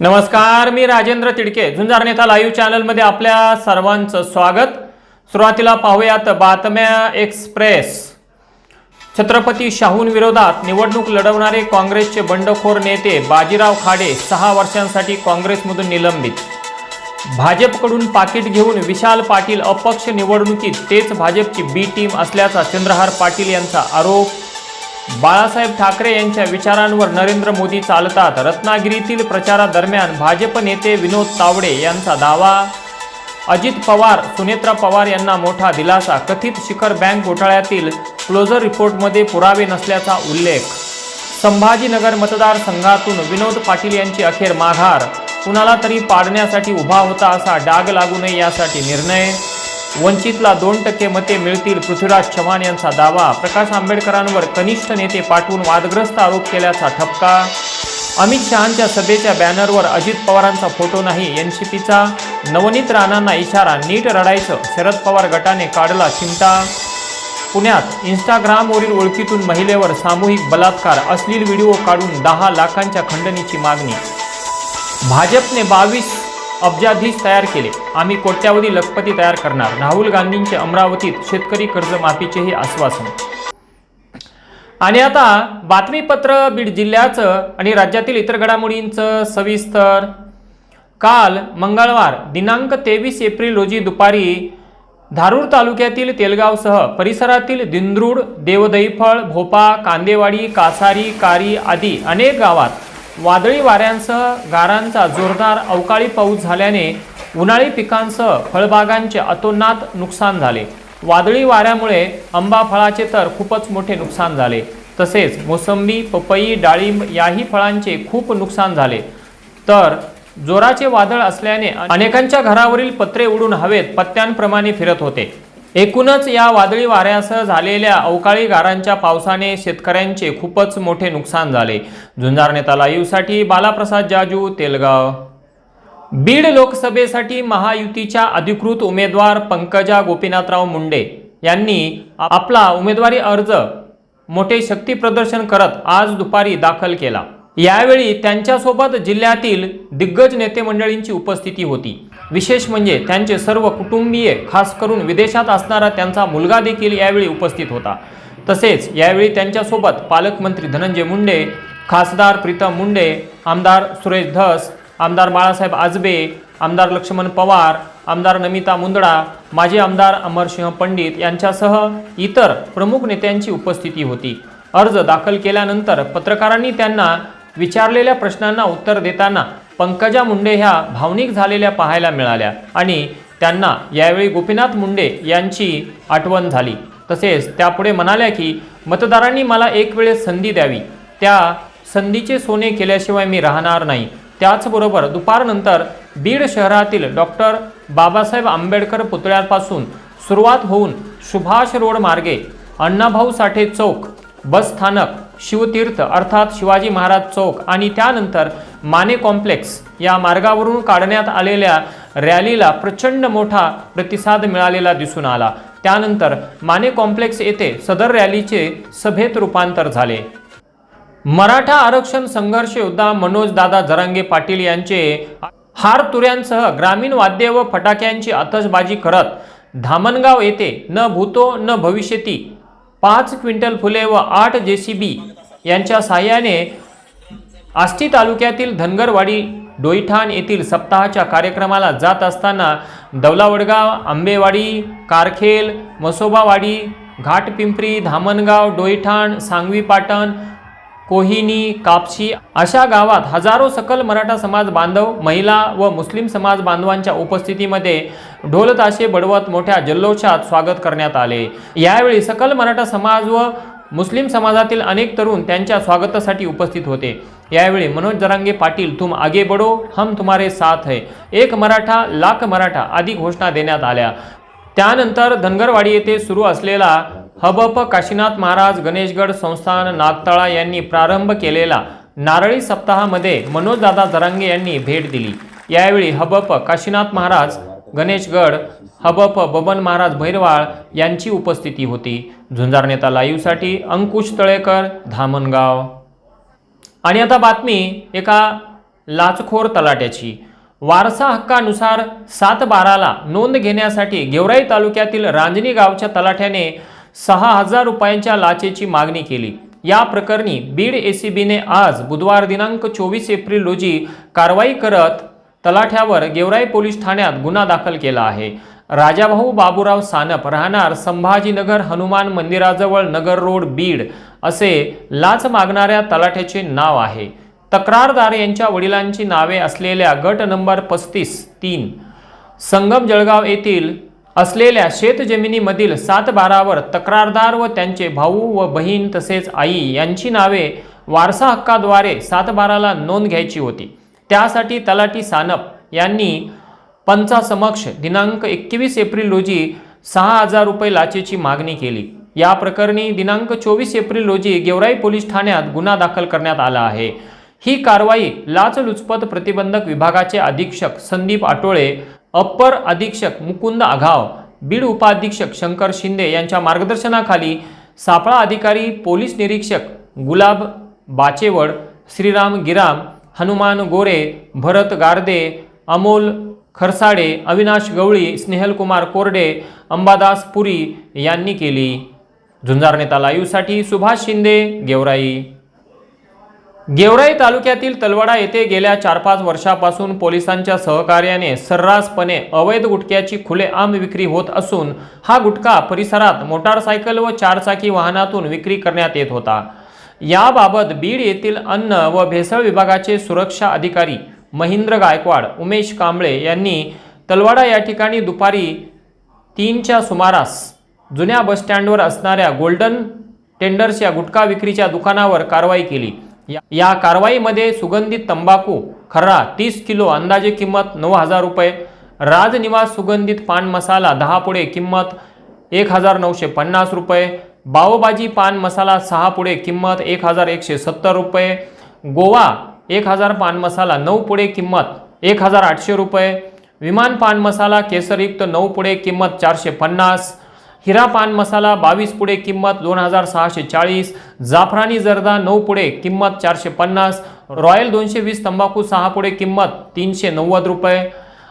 नमस्कार मी राजेंद्र तिडके. झुंजार नेता लाईव्ह चॅनलमध्ये आपल्या सर्वांचं स्वागत. सुरुवातीला पाहूयात बातम्या एक्सप्रेस. छत्रपती शाहूंविरोधात निवडणूक लढवणारे काँग्रेसचे बंडखोर नेते बाजीराव खाडे सहा वर्षांसाठी काँग्रेसमधून निलंबित. भाजपकडून पाकिट घेऊन विशाल पाटील अपक्ष निवडणुकीत तेच भाजपची बी टीम असल्याचा चंद्रहार पाटील यांचा आरोप. बाळासाहेब ठाकरे यांच्या विचारांवर नरेंद्र मोदी चालतात. रत्नागिरीतील प्रचारादरम्यान भाजप नेते विनोद तावडे यांचा दावा. अजित पवार सुनेत्रा पवार यांना मोठा दिलासा. कथित शिखर बँक घोटाळ्यातील क्लोजर रिपोर्टमध्ये पुरावे नसल्याचा उल्लेख. संभाजीनगर मतदारसंघातून विनोद पाटील यांची अखेर माघार. कुणाला तरी पाडण्यासाठी उभा होता असा डाग लागू नये यासाठी निर्णय. वंचितला दोन टक्के मते मिळतील पृथ्वीराज चव्हाण यांचा दावा प्रकाश आंबेडकरांवर कनिष्ठ नेते पाठवून वादग्रस्त आरोप केल्याचा ठपका अमित शहांच्या सभेच्या बॅनरवर अजित पवारांचा फोटो नाही एनसीपीचा नवनीत राणांना इशारा नीट रडायचं शरद पवार गटाने काढला चिमटा पुण्यात इंस्टाग्रामवरील ओळखीतून महिलेवर सामूहिक बलात्कार अश्लील व्हिडिओ काढून दहा लाखांच्या खंडणीची मागणी भाजपने बावीस अब्जाधीश तयार केले. आम्ही कोट्यावधी लखपती तयार करणार. राहुल गांधींचे अमरावतीत शेतकरी कर्जमाफीचेही आश्वासन. आणि आता बातमीपत्र बीड जिल्ह्याचं आणि राज्यातील इतर घडामोडींचं सविस्तर. काल मंगळवार दिनांक तेवीस एप्रिल रोजी दुपारी धारूर तालुक्यातील तेलगावसह परिसरातील दिंद्रूड देवदईफळ भोपा कांदेवाडी कासारी कारी आदी अनेक गावात वादळी वाऱ्यांसह गारांचा जोरदार अवकाळी पाऊस झाल्याने उन्हाळी पिकांसह फळबागांचे अतोनात नुकसान झाले. वादळी वाऱ्यामुळे आंबा फळाचे तर खूपच मोठे नुकसान झाले. तसेच मोसंबी पपई डाळिंब याही फळांचे खूप नुकसान झाले. तर जोराचे वादळ असल्याने अनेकांच्या घरावरील पत्रे उडून हवेत पत्त्यांप्रमाणे फिरत होते. एकूणच या वादळी वाऱ्यासह झालेल्या अवकाळी गारांच्या पावसाने शेतकऱ्यांचे खूपच मोठे नुकसान झाले. झुंजार नेता लाईव्हसाठी बालाप्रसाद जाजू तेलगाव. बीड लोकसभेसाठी महायुतीच्या अधिकृत उमेदवार पंकजा गोपीनाथराव मुंडे यांनी आपला उमेदवारी अर्ज मोठे शक्ती प्रदर्शन करत आज दुपारी दाखल केला. यावेळी त्यांच्यासोबत जिल्ह्यातील दिग्गज नेते मंडळींची उपस्थिती होती. विशेष म्हणजे त्यांचे सर्व कुटुंबीय खास करून विदेशात असणारा त्यांचा मुलगा देखील यावेळी उपस्थित होता. तसेच यावेळी त्यांच्यासोबत पालकमंत्री धनंजय मुंडे खासदार प्रीतम मुंडे आमदार सुरेश धस आमदार बाळासाहेब आजबे आमदार लक्ष्मण पवार आमदार नमिता मुंदडा माजी आमदार अमरसिंह पंडित यांच्यासह इतर प्रमुख नेत्यांची उपस्थिती होती. अर्ज दाखल केल्यानंतर पत्रकारांनी त्यांना विचारलेल्या प्रश्नांना उत्तर देताना पंकजा मुंडे ह्या भावनिक झालेल्या पाहायला मिळाल्या आणि त्यांना यावेळी गोपीनाथ मुंडे यांची आठवण झाली. तसेच त्यापुढे म्हणाल्या की मतदारांनी मला एक वेळेस संधी द्यावी. त्या संधीचे सोने केल्याशिवाय मी राहणार नाही. त्याचबरोबर दुपारनंतर बीड शहरातील डॉक्टर बाबासाहेब आंबेडकर पुतळ्यापासून सुरुवात होऊन सुभाष रोड मार्गे अण्णाभाऊ साठे चौक बस स्थानक शिवतीर्थ अर्थात शिवाजी महाराज चौक आणि त्यानंतर माने कॉम्प्लेक्स या मार्गावरून काढण्यात आलेल्या रॅलीला प्रचंड मोठा प्रतिसाद मिळालेला दिसून आला. त्यानंतर माने कॉम्प्लेक्स येथे सदर रॅलीचे सभेत रूपांतर झाले. मराठा आरक्षण संघर्ष योद्धा मनोज दादा जरांगे पाटील यांचे हार तुऱ्यांसह ग्रामीण वाद्य व फटाक्यांची आतषबाजी करत धामणगाव येथे न भूतो न भविष्यती पाच क्विंटल फुले व आठ जे सी बी यांच्या साह्याने आष्टी तालुक्यातील धनगरवाडी डोईठाण येथील सप्ताहाच्या कार्यक्रमाला जात असताना दौलावडगाव आंबेवाडी कारखेल मसोबावाडी घाटपिंपरी धामणगाव डोईठाण सांगवी पाटण कोहिनी कापशी अशा गावात हजारो सकल मराठा समाज बांधव महिला व मुस्लिम समाज बांधवांच्या उपस्थितीमध्ये ढोलताशे बडवत मोठ्या जल्लोषात स्वागत करण्यात आले. यावेळी सकल मराठा समाज व मुस्लिम समाजातील अनेक तरुण त्यांच्या स्वागतासाठी उपस्थित होते. यावेळी मनोज जरांगे पाटील तुम आगे बडो हम तुम्हारे साथ है. एक मराठा लाख मराठा आदी घोषणा देण्यात आल्या. त्यानंतर धनगरवाडी येथे सुरू असलेला हबप काशीनाथ महाराज गणेशगड संस्थान नागतळा यांनी प्रारंभ केलेला नारळी सप्ताहामध्ये मनोजदादा जरांगे यांनी भेट दिली. यावेळी हबप काशीनाथ महाराज गणेशगड हबप बबन महाराज भैरवाळ यांची उपस्थिती होती. झुंजार नेता लाईव्हसाठी अंकुश तळेकर धामणगाव. आणि आता बातमी एका लाचखोर तलाट्याची. वारसा हक्कानुसार सात बाराला नोंद घेण्यासाठी गेवराई तालुक्यातील रांजणी गावच्या तलाठ्याने सहा हजार रुपयांच्या लाचेची मागणी केली. या प्रकरणी बीड एसीबीने आज बुधवार दिनांक चोवीस एप्रिल रोजी कारवाई करत तलाठ्यावर गेवराई पोलीस ठाण्यात गुन्हा दाखल केला आहे. राजाभाऊ बाबूराव सानप राहणार संभाजीनगर हनुमान मंदिराजवळ नगर रोड बीड असे लाच मागणाऱ्या तलाठ्याचे नाव आहे. तक्रारदार यांच्या वडिलांची नावे असलेल्या गट नंबर पस्तीस तीन संगम जळगाव येथील असलेल्या शेतजमिनीमधील सात बारावर तक्रारदार व त्यांचे भाऊ व बहीण तसेच आई यांची नावे वारसा हक्काद्वारे सातबाराला नोंद घ्यायची होती. त्यासाठी तलाठी सानप यांनी पंचासमक्ष दिनांक एकवीस एप्रिल रोजी सहा हजार रुपये लाचेची मागणी केली. या प्रकरणी दिनांक चोवीस एप्रिल रोजी गेवराई पोलीस ठाण्यात गुन्हा दाखल करण्यात आला आहे. ही कारवाई लाचलुचपत प्रतिबंधक विभागाचे अधीक्षक संदीप आटोळे अप्पर अधीक्षक मुकुंद आघाव बीड उपाधीक्षक शंकर शिंदे यांच्या मार्गदर्शनाखाली सापळा अधिकारी पोलीस निरीक्षक गुलाब बाचेवड श्रीराम गिराम हनुमान गोरे भरत गारदे अमोल खरसाडे अविनाश गवळी स्नेहलकुमार कोरडे अंबादास पुरी यांनी केली. झुंजार नेता लाईव्हसाठी सुभाष शिंदे गेवराई. गेवराई तालुक्यातील तलवाडा येथे गेल्या चार पाच वर्षापासून पोलिसांच्या सहकार्याने सर्रासपणे अवैध गुटख्याची खुलेआम विक्री होत असून हा गुटखा परिसरात मोटारसायकल व चारचाकी वाहनातून विक्री करण्यात येत होता. याबाबत बीड येथील अन्न व भेसळ विभागाचे सुरक्षा अधिकारी महेंद्र गायकवाड उमेश कांबळे यांनी तलवाडा या ठिकाणी दुपारी तीनच्या सुमारास जुन्या बसस्टँडवर असणाऱ्या गोल्डन टेंडर्स या गुटखा विक्रीच्या दुकानावर कारवाई केली. या- या कारवाईमध्ये सुगंधित तंबाखू खर्रा तीस किलो अंदाजे किंमत नऊ हजार रुपये. राजनिवास सुगंधित पान मसाला दहा पुढे किंमत एक हजार नऊशे पन्नास रुपये. बावबाजी पान मसाला सहा पुढे किंमत एक हजार एकशे सत्तर रुपये. गोवा एक हजार पान मसाला नऊ पुढे किंमत एक हजार आठशे रुपये. विमान पान मसाला केसरयुक्त नऊ पुढे किंमत चारशे पन्नास. हिरा पान मसाला बावीस पुढे किंमत दोन हजार सहाशे चाळीस जाफरानी जर्दा नऊ पुढे किंमत चारशे पन्नास रॉयल दोनशे वीस तंबाखू सहा पुढे किंमत तीनशे नव्वद रुपये.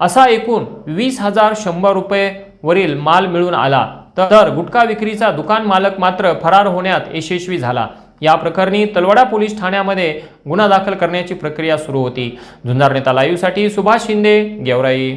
असा एकूण वीस हजार शंभर रुपये वरील माल मिळून आला. तर गुटखा विक्रीचा दुकान मालक मात्र फरार होण्यात यशस्वी झाला. या प्रकरणी तलवडा पोलीस ठाण्यामध्ये गुन्हा दाखल करण्याची प्रक्रिया सुरू होती. झुंजार नेता लाईव्हसाठी सुभाष शिंदे गेवराई.